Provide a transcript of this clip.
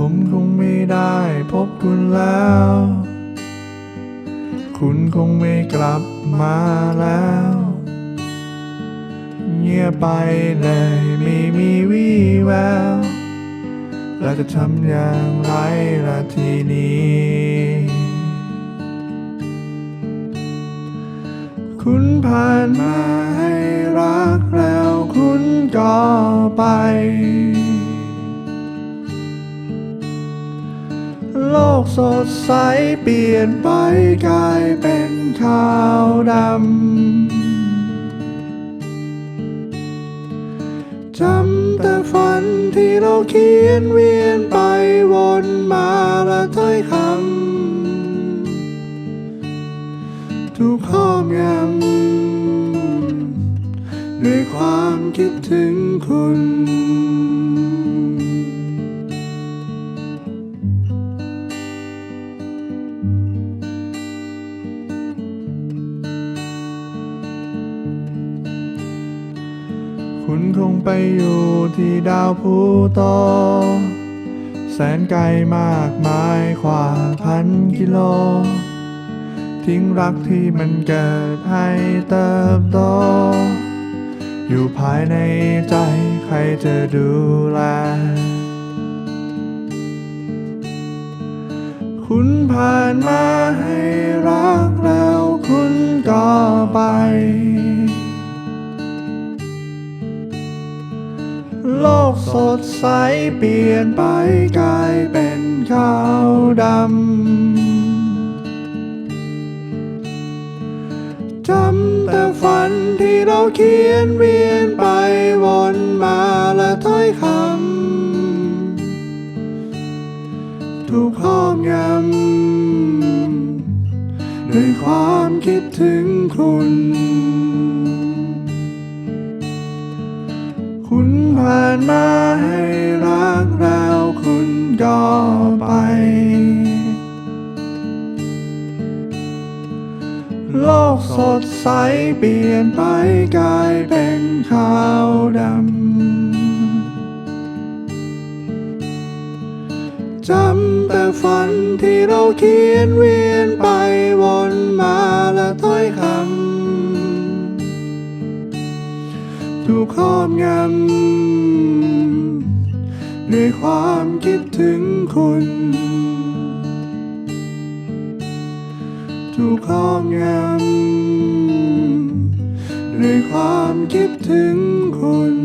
ผมคงไม่ได้พบคุณแล้ว คุณคงไม่กลับมาแล้ว ยบไปเลยไม่มีวี่แววแล้วจะทำอย่างไรล่ะทีนี้ คุณผ่านมาให้รักแล้วคุณก็ไป โลกสดใสเปลี่ยนไปกลายเป็นขาวดำ เราเขียนเวียนไปวนมาและถ้อยคำถูกข้อบงำด้วยความคิดถึงคุณ คุณคงไปอยู่ที่ดาวพูโต แสนไกลมากมายกว่าพันกิโล ทิ้งรักที่มันเกิดให้เติบโต อยู่ภายในใจใครจะดูแล คุณผ่านมาให้รักแล้วคุณก็ไป ดใสเปลี่ยนไปกลายเป็นขาวดำจำแต่ฝันที่เราเขียนเวียนไปวนมาและถ้อยคำถูกครอบงำด้วยความคิดถึงคุณคุณานมาให้รักแล้วคุณก็ไป โลกสดใสเปลี่ยนไปกลายเป็นขาวดำจำแต่ฝันที่เราเขียนเวียนไป ครอบงำด้วยความคิดถึงคุณ ถูกครอบงำด้วยความคิดถึงคุณ